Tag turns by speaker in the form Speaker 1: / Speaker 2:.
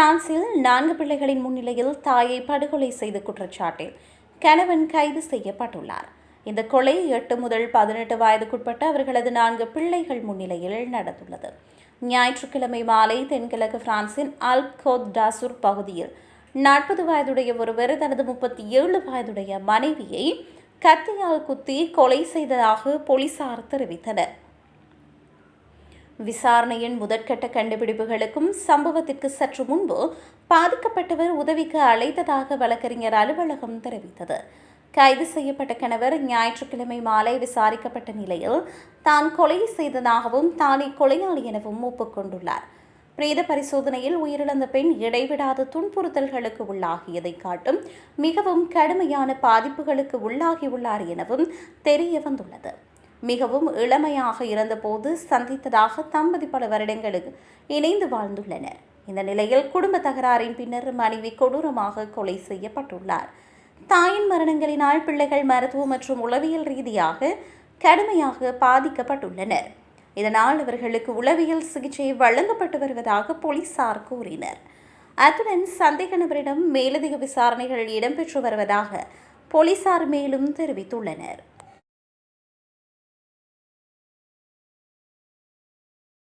Speaker 1: பிரான்சில் நான்கு பிள்ளைகளின் முன்னிலையில் தாயை படுகொலை செய்த குற்றச்சாட்டில் கணவன் கைது செய்யப்பட்டுள்ளார். இந்த கொலை எட்டு முதல் பதினெட்டு வயதுக்குட்பட்ட அவர்களது நான்கு பிள்ளைகள் முன்னிலையில் நடந்துள்ளது. ஞாயிற்றுக்கிழமை மாலை தென்கிழக்கு பிரான்சின் அல்கோத் டாசூர் பகுதியில் நாற்பது வயதுடைய ஒருவர் தனது முப்பத்தி ஏழு வயதுடைய மனைவியை கத்தியால் குத்தி கொலை செய்ததாக போலீசார் தெரிவித்தனர். விசாரணையின் முதற்கட்ட கண்டுபிடிப்புகளுக்கும் சம்பவத்திற்கு சற்று முன்பு பாதிக்கப்பட்டவர் உதவிக்கு அழைத்ததாக வழக்கறிஞர் அலுவலகம் தெரிவித்தது. கைது செய்யப்பட்ட கணவர் ஞாயிற்றுக்கிழமை மாலை விசாரிக்கப்பட்ட நிலையில் தான் கொலை செய்ததாகவும் தானே கொலையாளி எனவும் ஒப்புக்கொண்டுள்ளார் பிரேத பரிசோதனையில் உயிரிழந்த பெண் இடைவிடாத துன்புறுத்தல்களுக்கு உள்ளாகியதை காட்டும் மிகவும் கடுமையான பாதிப்புகளுக்கு உள்ளாகியுள்ளார் எனவும் தெரிய வந்துள்ளது. மிகவும் இளமையாக இருந்தபோது சந்தித்ததாக தம்பதி பல வருடங்களுக்கு இணைந்து வாழ்ந்துள்ளனர். இந்த நிலையில் குடும்ப தகராறின் பின்னர் மனைவி கொடூரமாக கொலை செய்யப்பட்டுள்ளார். தாயின் மரணங்களினால் பிள்ளைகள் மருத்துவ மற்றும் உளவியல் ரீதியாக கடுமையாக பாதிக்கப்பட்டுள்ளனர். இதனால் அவர்களுக்கு உளவியல் சிகிச்சை வழங்கப்பட்டு வருவதாக போலீசார் கூறினர். அத்துடன் சந்தேக நபரிடம் மேலதிக விசாரணைகள் இடம்பெற்று வருவதாக போலீசார் மேலும் தெரிவித்துள்ளனர்.